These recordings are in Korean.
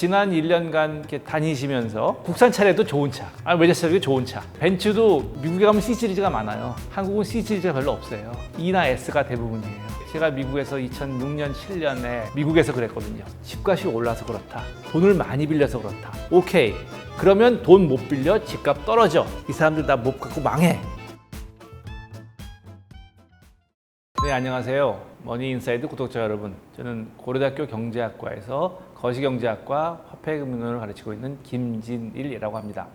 지난 1년간 이렇게 다니시면서 국산 차량도 좋은 차, 아, 외제차 중에 좋은 차. 벤츠도 미국에 가면 C 시리즈가 많아요. 한국은 C 시리즈가 별로 없어요. E나 S가 대부분이에요. 제가 미국에서 2006년, 7년에 미국에서 그랬거든요. 집값이 올라서 그렇다. 돈을 많이 빌려서 그렇다. 오케이. 그러면 돈 못 빌려 집값 떨어져. 이 사람들 다 못 갖고 망해. 네, 안녕하세요. 머니인사이드 구독자 여러분. 저는 고려대학교 경제학과에서 거시경제학과 화폐금융을 가르치고 있는 김진일이라고 합니다.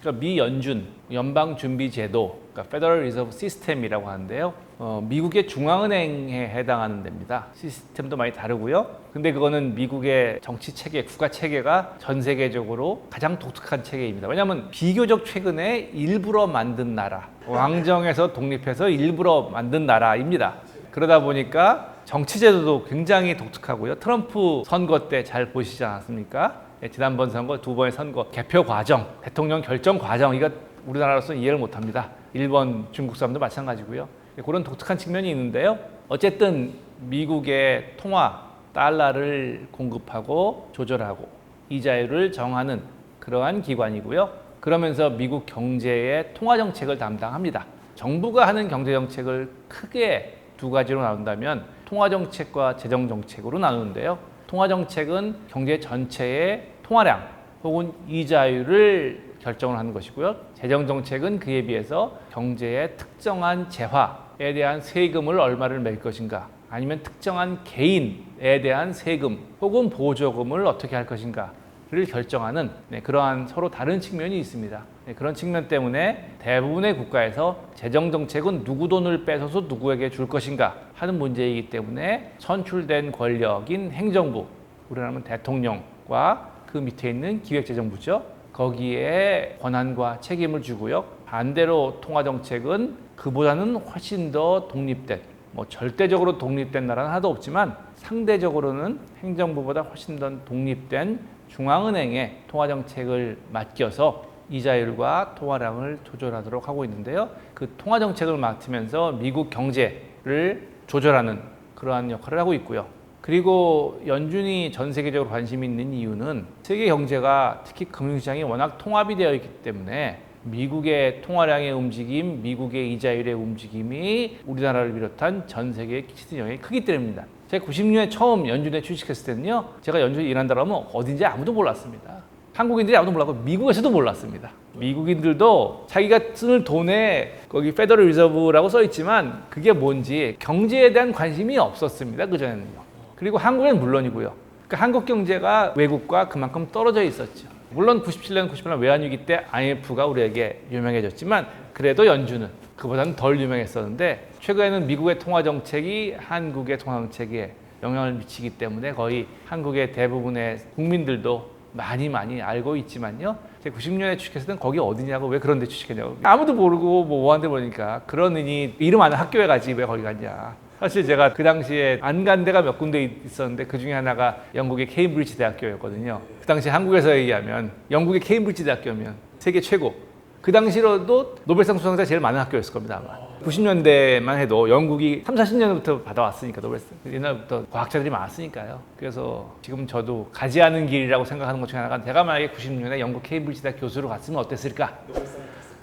그러니까 미 연준 연방 준비 제도, 그러니까 Federal Reserve System이라고 하는데요. 어, 미국의 중앙은행에 해당하는 데입니다. 시스템도 많이 다르고요. 근데 그거는 미국의 정치 체계, 국가 체계가 전 세계적으로 가장 독특한 체계입니다. 왜냐하면 비교적 최근에 일부러 만든 나라, 왕정에서 독립해서 일부러 만든 나라입니다. 그러다 보니까 정치 제도도 굉장히 독특하고요. 트럼프 선거 때 잘 보시지 않았습니까? 예, 지난번 선거 두 번의 선거 개표 과정, 대통령 결정 과정 이거 우리나라로서는 이해를 못 합니다. 일본, 중국 사람도 마찬가지고요. 예, 그런 독특한 측면이 있는데요. 어쨌든 미국의 통화 달러를 공급하고 조절하고 이자율을 정하는 그러한 기관이고요. 그러면서 미국 경제의 통화 정책을 담당합니다. 정부가 하는 경제 정책을 크게 두 가지로 나눈다면 통화 정책과 재정 정책으로 나누는데요. 통화 정책은 경제 전체의 통화량 혹은 이자율을 결정을 하는 것이고요. 재정 정책은 그에 비해서 경제의 특정한 재화에 대한 세금을 얼마를 낼 것인가 아니면 특정한 개인에 대한 세금 혹은 보조금을 어떻게 할 것인가 를 결정하는 네, 그러한 서로 다른 측면이 있습니다. 네, 그런 측면 때문에 대부분의 국가에서 재정 정책은 누구 돈을 뺏어서 누구에게 줄 것인가 하는 문제이기 때문에 선출된 권력인 행정부, 우리나라는 대통령과 그 밑에 있는 기획재정부죠. 거기에 권한과 책임을 주고요. 반대로 통화 정책은 그보다는 훨씬 더 독립된 뭐 절대적으로 독립된 나라는 하나도 없지만 상대적으로는 행정부보다 훨씬 더 독립된 중앙은행에 통화 정책을 맡겨서 이자율과 통화량을 조절하도록 하고 있는데요. 그 통화 정책을 맡으면서 미국 경제를 조절하는 그러한 역할을 하고 있고요. 그리고 연준이 전 세계적으로 관심이 있는 이유는 세계 경제가 특히 금융시장이 워낙 통합이 되어 있기 때문에 미국의 통화량의 움직임, 미국의 이자율의 움직임이 우리나라를 비롯한 전 세계에 끼치는 영향이 크기 때문입니다. 제가 90년에 처음 연준에 취직했을 때는요, 제가 연준에 일한다고 하면 어딘지 아무도 몰랐습니다. 한국인들이 아무도 몰랐고 미국에서도 몰랐습니다. 미국인들도 자기가 쓰는 돈에 거기 페더럴 리저브라고 써 있지만 그게 뭔지 경제에 대한 관심이 없었습니다. 그 전에는요. 그리고 한국은 물론이고요. 그러니까 한국 경제가 외국과 그만큼 떨어져 있었죠. 물론 97년, 98년 외환위기 때 IMF가 우리에게 유명해졌지만 그래도 연준은 그보다는 덜 유명했었는데 최근에는 미국의 통화 정책이 한국의 통화 정책에 영향을 미치기 때문에 거의 한국의 대부분의 국민들도 많이 많이 알고 있지만요. 제가 90년에 취직했을 땐 거기 어디냐고 왜 그런 데 취직했냐고 아무도 모르고 뭐 뭐한데 보니까 그러느니 이름 아는 학교에 가지 왜 거기 갔냐. 사실 제가 그 당시에 안 간 데가 몇 군데 있었는데 그 중에 하나가 영국의 케임브리지 대학교였거든요. 그 당시 한국에서 얘기하면 영국의 케임브리지 대학교면 세계 최고. 그 당시로도 노벨상 수상자 제일 많은 학교였을 겁니다 아마. 90년대만 해도 영국이 3, 40년부터 받아왔으니까 노벨상 옛날부터 과학자들이 많았으니까요. 그래서 지금 저도 가지 않은 길이라고 생각하는 것 중에 하나가 제가 만약에 96년에 영국 케임브리지 대학 교수로 갔으면 어땠을까?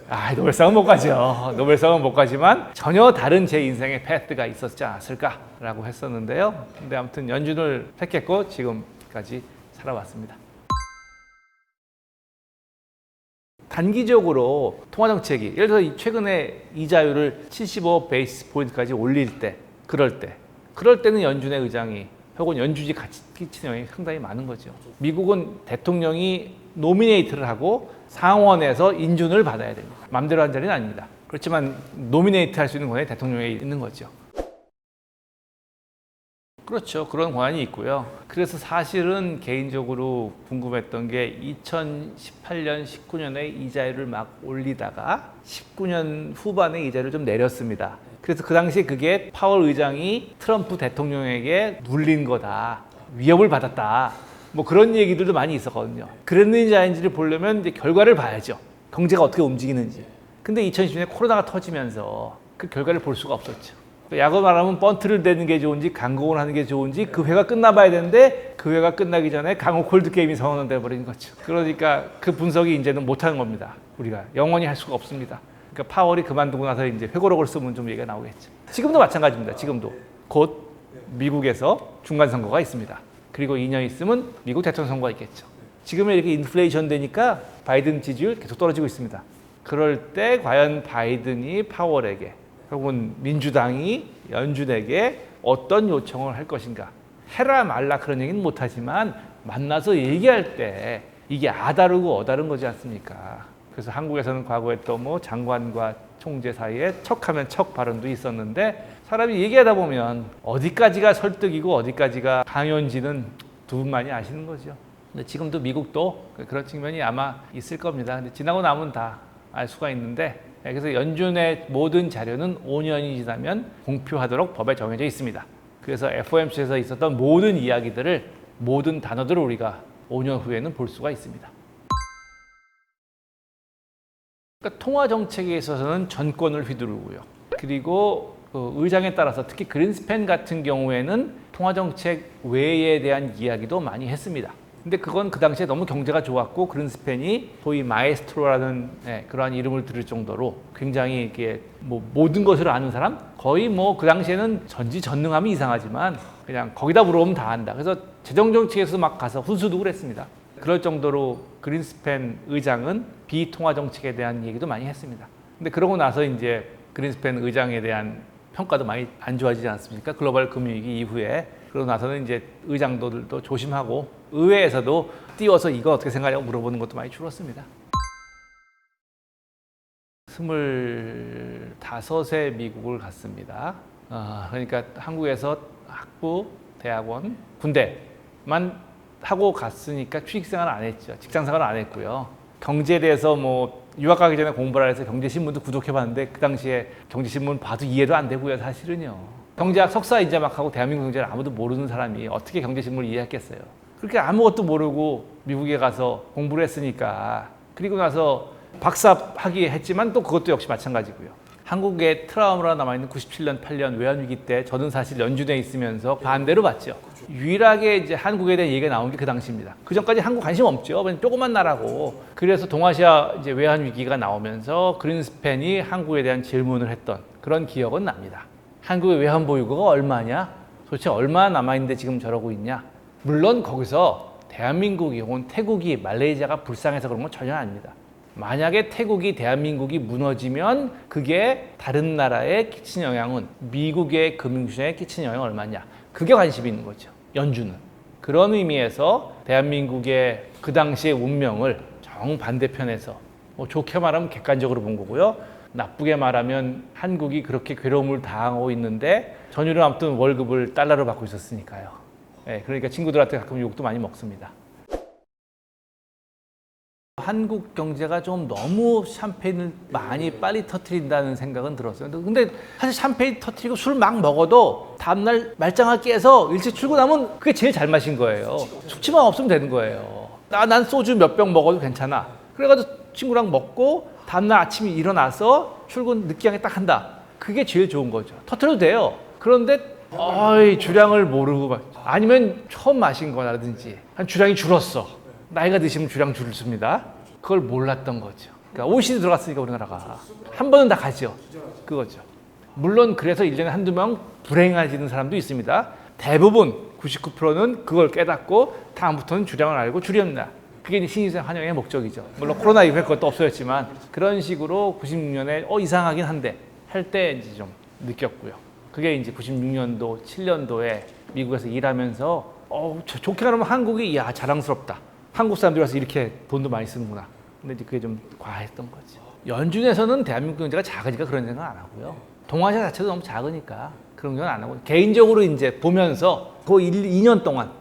아, 노벨상은 못 가죠. 노벨상은 못 가지만 전혀 다른 제 인생의 패스가 있었지 않았을까라고 했었는데요. 근데 아무튼 연준을 택했고 지금까지 살아왔습니다. 단기적으로 통화 정책이 예를 들어서 이 최근에 이자율을 75 베이스 포인트까지 올릴 때 그럴 때 그럴 때는 연준의 의장이 혹은 연준이 같이 끼치는 영향이 상당히 많은 거죠. 미국은 대통령이 노미네이트를 하고 상원에서 인준을 받아야 됩니다. 맘대로 한 자리는 아닙니다. 그렇지만 노미네이트 할 수 있는 권한이 대통령에 있는 거죠. 그렇죠. 그런 권한이 있고요. 그래서 사실은 개인적으로 궁금했던 게 2018년, 19년에 이자율을 막 올리다가 19년 후반에 이자율을 좀 내렸습니다. 그래서 그 당시에 그게 파월 의장이 트럼프 대통령에게 눌린 거다. 위협을 받았다. 뭐 그런 얘기들도 많이 있었거든요. 그랬는지 아닌지를 보려면 이제 결과를 봐야죠. 경제가 어떻게 움직이는지. 근데 2020년에 코로나가 터지면서 그 결과를 볼 수가 없었죠. 야구 말하면 번트를 대는 게 좋은지 강공을 하는 게 좋은지 그 회가 끝나봐야 되는데 그 회가 끝나기 전에 강호 콜드 게임이 선언돼 버린 거죠. 그러니까 그 분석이 이제는 못하는 겁니다. 우리가 영원히 할 수가 없습니다. 그러니까 파월이 그만두고 나서 이제 회고록을 쓰면 좀 얘기가 나오겠죠. 지금도 마찬가지입니다. 지금도 곧 미국에서 중간 선거가 있습니다. 그리고 2년 있으면 미국 대통령 선거가 있겠죠. 지금은 이렇게 인플레이션 되니까 바이든 지지율 계속 떨어지고 있습니다. 그럴 때 과연 바이든이 파월에게 혹은 민주당이 연준에게 어떤 요청을 할 것인가 해라 말라 그런 얘기는 못하지만 만나서 얘기할 때 이게 아다르고 어다른 거지 않습니까? 그래서 한국에서는 과거에 또 뭐 장관과 총재 사이에 척하면 척 발언도 있었는데 사람이 얘기하다 보면 어디까지가 설득이고 어디까지가 강연지는 두 분만이 아시는 거죠. 근데 지금도 미국도 그런 측면이 아마 있을 겁니다. 근데 지나고 나면 다 알 수가 있는데 예, 그래서 연준의 모든 자료는 5년이 지나면 공표하도록 법에 정해져 있습니다. 그래서 FOMC에서 있었던 모든 이야기들을 모든 단어들을 우리가 5년 후에는 볼 수가 있습니다. 그러니까 통화 정책에 있어서는 전권을 휘두르고요. 그리고 그 의장에 따라서 특히 그린스팬 같은 경우에는 통화 정책 외에 대한 이야기도 많이 했습니다. 근데 그건 그 당시에 너무 경제가 좋았고 그린스팬이 소위 마에스트로라는 예, 그러한 이름을 들을 정도로 굉장히 이게 뭐 모든 것을 아는 사람 거의 뭐 그 당시에는 전지전능함이 이상하지만 그냥 거기다 물어보면 다 안다. 그래서 재정 정책에서 막 가서 훈수도 그랬습니다. 그럴 정도로 그린스팬 의장은 비통화 정책에 대한 얘기도 많이 했습니다. 근데 그러고 나서 이제 그린스팬 의장에 대한 평가도 많이 안 좋아지지 않습니까? 글로벌 금융위기 이후에 그러고 나서는 이제 의장들도 조심하고 의회에서도 띄워서 이거 어떻게 생각하냐고 물어보는 것도 많이 줄었습니다. 스물다섯에 미국을 갔습니다. 아, 그러니까 한국에서 학부, 대학원, 군대만 하고 갔으니까 취직생활 안 했죠. 직장생활 안 했고요. 경제에 대해서 뭐 유학 가기 전에 공부를 해서 경제신문도 구독해봤는데 그 당시에 경제신문 봐도 이해도 안 되고요. 사실은요. 경제학 석사 이제 막 하고 대한민국 경제를 아무도 모르는 사람이 어떻게 경제신문을 이해했겠어요. 그렇게 아무것도 모르고 미국에 가서 공부를 했으니까 그리고 나서 박사 학위 했지만 또 그것도 역시 마찬가지고요. 한국의 트라우마로 남아있는 97년, 8년 외환위기 때 저는 사실 연준에 있으면서 반대로 봤죠. 유일하게 이제 한국에 대한 얘기가 나온 게 그 당시입니다. 그 전까지 한국 관심 없죠. 왜냐면 조그만 나라고. 그래서 동아시아 이제 외환위기가 나오면서 그린스팬이 한국에 대한 질문을 했던 그런 기억은 납니다. 한국의 외환 보유고가 얼마냐? 도대체 얼마 남아있는데 지금 저러고 있냐? 물론 거기서 대한민국이 혹은 태국이 말레이시아가 불쌍해서 그런 건 전혀 아닙니다. 만약에 태국이 대한민국이 무너지면 그게 다른 나라에 끼친 영향은 미국의 금융시장에 끼친 영향은 얼마냐? 그게 관심이 있는 거죠. 연준은. 그런 의미에서 대한민국의 그 당시의 운명을 정반대편에서 뭐 좋게 말하면 객관적으로 본 거고요. 나쁘게 말하면 한국이 그렇게 괴로움을 당하고 있는데 전율은 아무튼 월급을 달러로 받고 있었으니까요. 예, 그러니까 친구들한테 가끔 욕도 많이 먹습니다. 한국 경제가 좀 너무 샴페인을 많이 빨리 터트린다는 생각은 들었어요. 근데 사실 샴페인 터트리고 술 막 먹어도 다음날 말짱하게 깨서 일찍 출근하면 그게 제일 잘 마신 거예요. 숙취만 없으면 되는 거예요. 나, 난 소주 몇 병 먹어도 괜찮아. 그래가지고 친구랑 먹고 다음날 아침에 일어나서 출근 느끼하게 딱 한다. 그게 제일 좋은 거죠. 터트려도 돼요. 그런데 어이 주량을 모르고 막 아니면 처음 마신 거라든지 한 주량이 줄었어. 나이가 드시면 주량 줄습니다. 그걸 몰랐던 거죠. 그러니까 OECD 들어갔으니까 우리나라가 한 번은 다 가죠. 그거죠. 물론 그래서 1년에 한두 명 불행해지는 사람도 있습니다. 대부분 99%는 그걸 깨닫고 다음부터는 주량을 알고 줄였다. 그게 신입생 환영의 목적이죠. 물론 코로나 이후에 그것도 없어졌지만 그런 식으로 96년에 어 이상하긴 한데 할 때 이제 좀 느꼈고요. 그게 이제 96년도, 7년도에 미국에서 일하면서 어 저- 좋게 말하면 한국이 야 자랑스럽다. 한국 사람들이 와서 이렇게 돈도 많이 쓰는구나. 근데 이제 그게 좀 과했던 거지. 연준에서는 대한민국 경제가 작으니까 그런 생각 안 하고요. 동아시아 자체도 너무 작으니까 그런 건 안 하고 개인적으로 이제 보면서 그 1, 2년 동안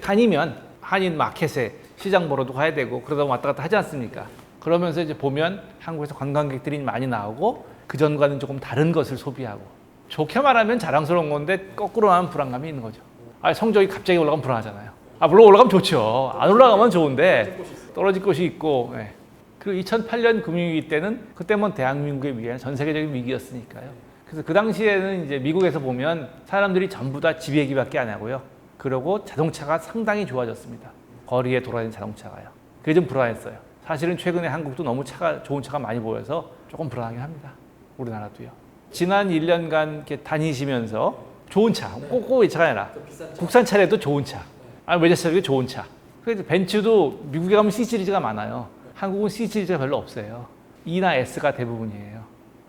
다니면 한인 마켓에 시장 보러도 가야 되고 그러다 왔다 갔다 하지 않습니까? 그러면서 이제 보면 한국에서 관광객들이 많이 나오고 그 전과는 조금 다른 것을 소비하고 좋게 말하면 자랑스러운 건데 거꾸로 하면 불안감이 있는 거죠. 아, 성적이 갑자기 올라가면 불안하잖아요. 아, 물론 올라가면 좋죠. 안 올라가면 좋은데 떨어질 것이 있고. 예. 그리고 2008년 금융위기 때는 그때 뭐 대한민국의 위기는 전 세계적인 위기였으니까요. 그래서 그 당시에는 이제 미국에서 보면 사람들이 전부 다 집 얘기밖에 안 하고요. 그리고 자동차가 상당히 좋아졌습니다. 거리에 돌아다니는 자동차가요. 그게 좀 불안했어요. 사실은 최근에 한국도 너무 차가 좋은 차가 많이 보여서 조금 불안하긴 합니다. 우리나라도요. 지난 1년간 이렇게 다니시면서 좋은 차, 꼭꼭 이 차가 아니라 국산 차래도 좋은 차, 아니 외제차도 좋은 차. 그래서 벤츠도 미국에 가면 C 시리즈가 많아요. 한국은 C 시리즈가 별로 없어요. E나 S가 대부분이에요.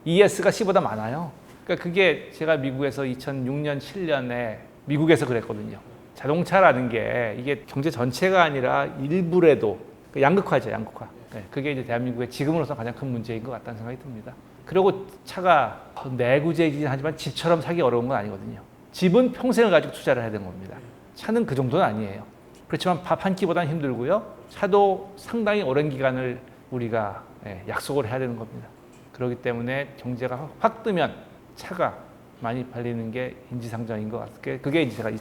ES가 C보다 많아요. 그러니까 그게 제가 미국에서 2006년, 7년에 미국에서 그랬거든요. 자동차라는 게 이게 경제 전체가 아니라 일부라도 그 양극화죠, 양극화. 네, 그게 이제 대한민국의 지금으로서 가장 큰 문제인 것 같다는 생각이 듭니다. 그리고 차가 내구재이긴 하지만 집처럼 사기 어려운 건 아니거든요. 집은 평생을 가지고 투자를 해야 되는 겁니다. 차는 그 정도는 아니에요. 그렇지만 밥 한 끼보다는 힘들고요. 차도 상당히 오랜 기간을 우리가 예, 약속을 해야 되는 겁니다. 그렇기 때문에 경제가 확- 확 뜨면 차가 많이 팔리는 게 인지상정인 것 같아요. 그게 이제 제가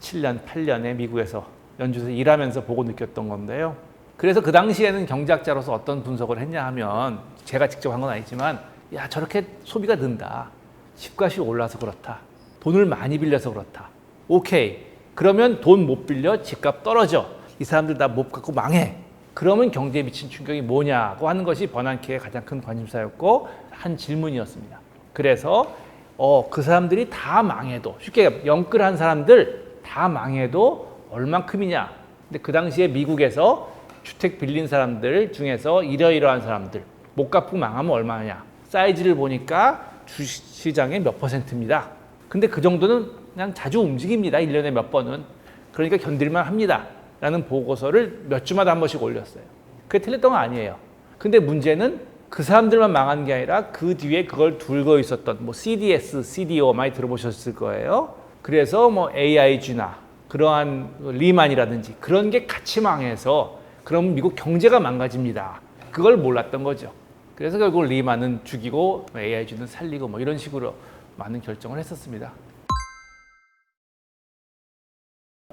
2007년, 8년에 미국에서 연주에서 일하면서 보고 느꼈던 건데요. 그래서 그 당시에는 경제학자로서 어떤 분석을 했냐 하면 제가 직접 한 건 아니지만 야 저렇게 소비가 는다. 집값이 올라서 그렇다. 돈을 많이 빌려서 그렇다. 오케이. 그러면 돈 못 빌려 집값 떨어져. 이 사람들 다 못 갖고 망해. 그러면 경제에 미친 충격이 뭐냐고 하는 것이 버난키의 가장 큰 관심사였고 한 질문이었습니다. 그래서 어, 그 사람들이 다 망해도 쉽게 영끌한 사람들 다 망해도 얼만큼이냐. 근데 그 당시에 미국에서 주택 빌린 사람들 중에서 이러이러한 사람들 못 갚고 망하면 얼마냐. 사이즈를 보니까 주시장의 몇 퍼센트입니다. 근데 그 정도는 그냥 자주 움직입니다. 1년에 몇 번은. 그러니까 견딜만 합니다. 라는 보고서를 몇 주마다 한 번씩 올렸어요. 그게 틀렸던 건 아니에요. 근데 문제는 그 사람들만 망한 게 아니라 그 뒤에 그걸 둘고 있었던 뭐 CDS, CDO 많이 들어보셨을 거예요. 그래서 뭐 AIG나 그러한 리만이라든지 그런 게 같이 망해서 그럼 미국 경제가 망가집니다. 그걸 몰랐던 거죠. 그래서 결국 리만은 죽이고 AIG는 살리고 뭐 이런 식으로 많은 결정을 했었습니다.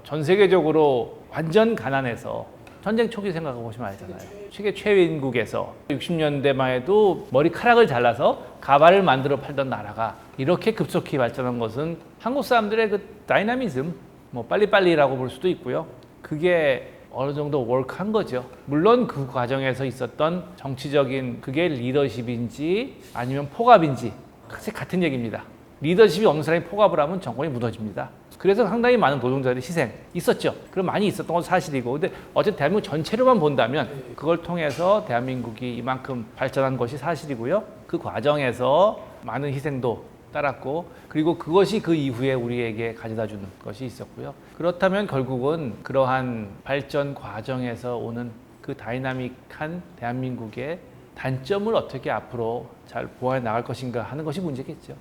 전 세계적으로 완전 가난해서 전쟁 초기 생각해 보시면 알잖아요. 세계 최빈국에서 60년대만 해도 머리카락을 잘라서 가발을 만들어 팔던 나라가 이렇게 급속히 발전한 것은 한국 사람들의 그 다이나미즘, 뭐 빨리빨리라고 볼 수도 있고요. 그게 어느 정도 월크한 거죠. 물론 그 과정에서 있었던 정치적인 그게 리더십인지 아니면 포갑인지 사실 같은 얘기입니다. 리더십이 없는 사람이 포갑을 하면 정권이 무너집니다. 그래서 상당히 많은 노동자들의 희생 있었죠. 그럼 많이 있었던 건 사실이고, 근데 어쨌든 대한민국 전체로만 본다면 그걸 통해서 대한민국이 이만큼 발전한 것이 사실이고요. 그 과정에서 많은 희생도 따랐고, 그리고 그것이 그 이후에 우리에게 가져다 주는 것이 있었고요. 그렇다면 결국은 그러한 발전 과정에서 오는 그 다이나믹한 대한민국의 단점을 어떻게 앞으로 잘 보완해 나갈 것인가 하는 것이 문제겠죠.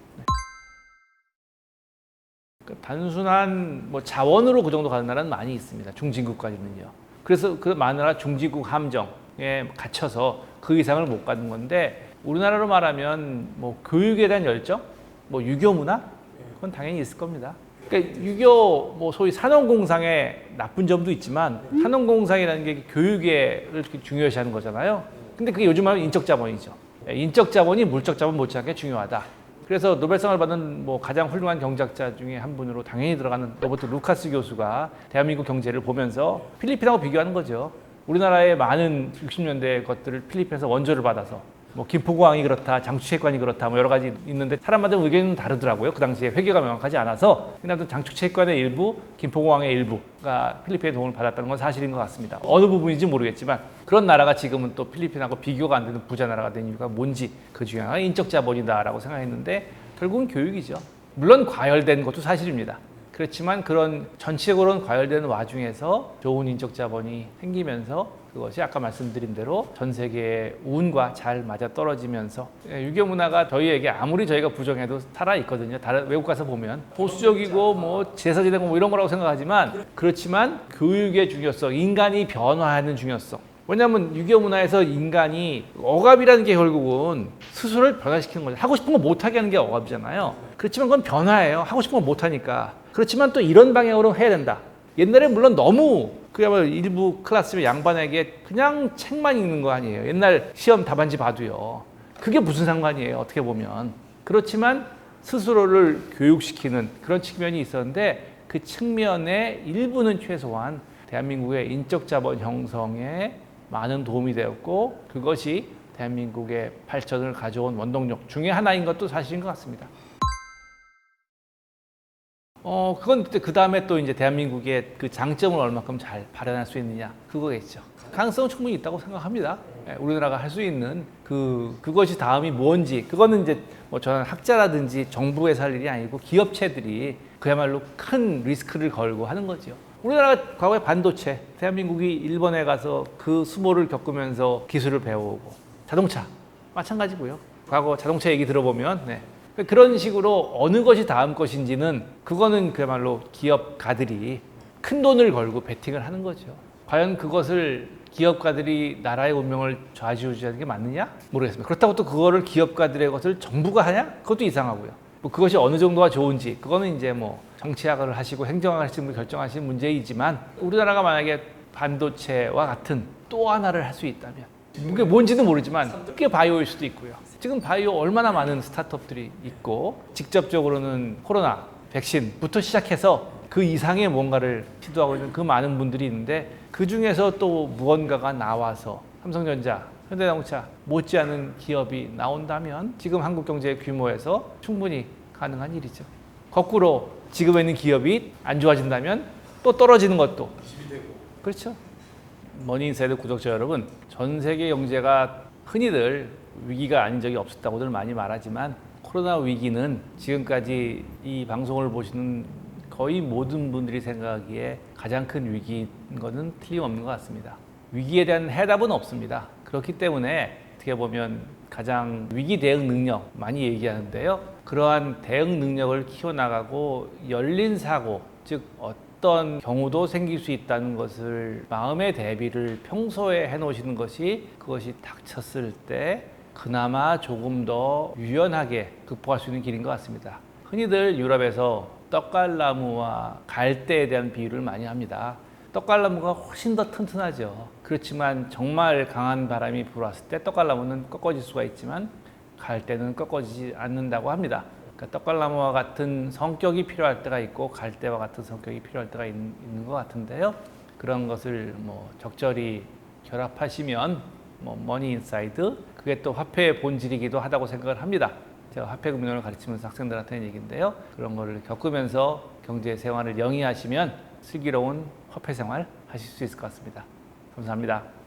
단순한 뭐 자원으로 그 정도 가는 나라는 많이 있습니다. 중진국까지는요. 그래서 그 마누라 중진국 함정에 갇혀서 그 이상을 못 가는 건데 우리나라로 말하면 뭐 교육에 대한 열정, 뭐 유교 문화 그건 당연히 있을 겁니다. 그러니까 유교 뭐 소위 산업공상의 나쁜 점도 있지만 산업공상이라는 게 교육에 이렇게 중요시하는 거잖아요. 근데 그게 요즘 하면 인적 자본이죠. 예, 인적 자본이 물적 자본 못지않게 중요하다. 그래서 노벨상을 받은 뭐 가장 훌륭한 경제학자 중에 한 분으로 당연히 들어가는 로버트 루카스 교수가 대한민국 경제를 보면서 필리핀하고 비교하는 거죠. 우리나라의 많은 60년대 것들을 필리핀에서 원조를 받아서 뭐 김포공항이 그렇다, 장추체육관이 그렇다, 뭐 여러 가지 있는데 사람마다 의견은 다르더라고요. 그 당시에 회계가 명확하지 않아서 그냥 장추체육관의 일부, 김포공항의 일부가 필리핀의 도움을 받았다는 건 사실인 것 같습니다. 어느 부분인지 모르겠지만 그런 나라가 지금은 또 필리핀하고 비교가 안 되는 부자 나라가 된 이유가 뭔지 그 중에 하나가 인적 자본이다라고 생각했는데 결국은 교육이죠. 물론 과열된 것도 사실입니다. 그렇지만 그런 전체적으로는 과열되는 와중에서 좋은 인적 자본이 생기면서 그것이 아까 말씀드린 대로 전 세계의 운과 잘 맞아 떨어지면서 예, 유교 문화가 저희에게 아무리 저희가 부정해도 살아 있거든요. 다른 외국 가서 보면 보수적이고 뭐 제사 지내고 뭐 이런 거라고 생각하지만 그렇지만 교육의 중요성, 인간이 변화하는 중요성. 왜냐하면 유교 문화에서 인간이 억압이라는 게 결국은 스스로를 변화시키는 거죠. 하고 싶은 거 못하게 하는 게 억압이잖아요. 그렇지만 그건 변화예요. 하고 싶은 거 못하니까. 그렇지만 또 이런 방향으로 해야 된다. 옛날에 물론 너무 그야말로 일부 클래스의 양반에게 그냥 책만 읽는 거 아니에요. 옛날 시험 답안지 봐도요. 그게 무슨 상관이에요. 어떻게 보면. 그렇지만 스스로를 교육시키는 그런 측면이 있었는데 그 측면의 일부는 최소한 대한민국의 인적 자본 형성에 많은 도움이 되었고 그것이 대한민국의 발전을 가져온 원동력 중에 하나인 것도 사실인 것 같습니다. 어, 그건 그 다음에 또 이제 대한민국의 그 장점을 얼마큼 잘 발현할 수 있느냐 그거겠죠. 가능성은 충분히 있다고 생각합니다. 예, 우리나라가 할 수 있는 그 그것이 다음이 뭔지 그거는 이제 뭐 저는 학자라든지 정부에서 할 일이 아니고 기업체들이 그야말로 큰 리스크를 걸고 하는 거죠. 우리나라가 과거에 반도체 대한민국이 일본에 가서 그 수모를 겪으면서 기술을 배워오고 자동차 마찬가지고요. 과거 자동차 얘기 들어보면 네. 그런 식으로 어느 것이 다음 것인지는 그거는 그야말로 기업가들이 큰 돈을 걸고 베팅을 하는 거죠. 과연 그것을 기업가들이 나라의 운명을 좌지우지하는 게 맞느냐? 모르겠습니다. 그렇다고 또 그거를 기업가들의 것을 정부가 하냐? 그것도 이상하고요. 뭐 그것이 어느 정도가 좋은지 그거는 이제 뭐 정치학을 하시고 행정학을 하시는 분 결정하시는 문제이지만 우리나라가 만약에 반도체와 같은 또 하나를 할 수 있다면 그게 뭔지는 모르지만 그게 바이오일 수도 있고요. 지금 바이오 얼마나 많은 스타트업들이 있고 직접적으로는 코로나 백신부터 시작해서 그 이상의 뭔가를 시도하고 있는 그 많은 분들이 있는데 그 중에서 또 무언가가 나와서 삼성전자, 현대자동차 못지않은 기업이 나온다면 지금 한국 경제의 규모에서 충분히 가능한 일이죠. 거꾸로 지금에 있는 기업이 안 좋아진다면 또 떨어지는 것도 그렇죠. 머니인사이드 구독자 여러분, 전 세계 경제가 흔히들 위기가 아닌 적이 없었다고들 많이 말하지만 코로나 위기는 지금까지 이 방송을 보시는 거의 모든 분들이 생각하기에 가장 큰 위기인 것은 틀림없는 것 같습니다. 위기에 대한 해답은 없습니다. 그렇기 때문에 어떻게 보면 가장 위기 대응 능력 많이 얘기하는데요. 그러한 대응 능력을 키워나가고 열린 사고, 즉 어떤 경우도 생길 수 있다는 것을 마음의 대비를 평소에 해 놓으시는 것이 그것이 닥쳤을 때 그나마 조금 더 유연하게 극복할 수 있는 길인 것 같습니다. 흔히들 유럽에서 떡갈나무와 갈대에 대한 비유를 많이 합니다. 떡갈나무가 훨씬 더 튼튼하죠. 그렇지만 정말 강한 바람이 불어왔을 때 떡갈나무는 꺾어질 수가 있지만 갈대는 꺾어지지 않는다고 합니다. 그러니까 떡갈나무와 같은 성격이 필요할 때가 있고 갈대와 같은 성격이 필요할 때가 있, 있는 것 같은데요. 그런 것을 뭐 적절히 결합하시면 뭐 머니 인사이드 그게 또 화폐의 본질이기도 하다고 생각을 합니다. 제가 화폐 금융을 가르치면서 학생들한테 하는 얘기인데요. 그런 거를 겪으면서 경제 생활을 영위하시면 슬기로운 화폐 생활 하실 수 있을 것 같습니다. 감사합니다.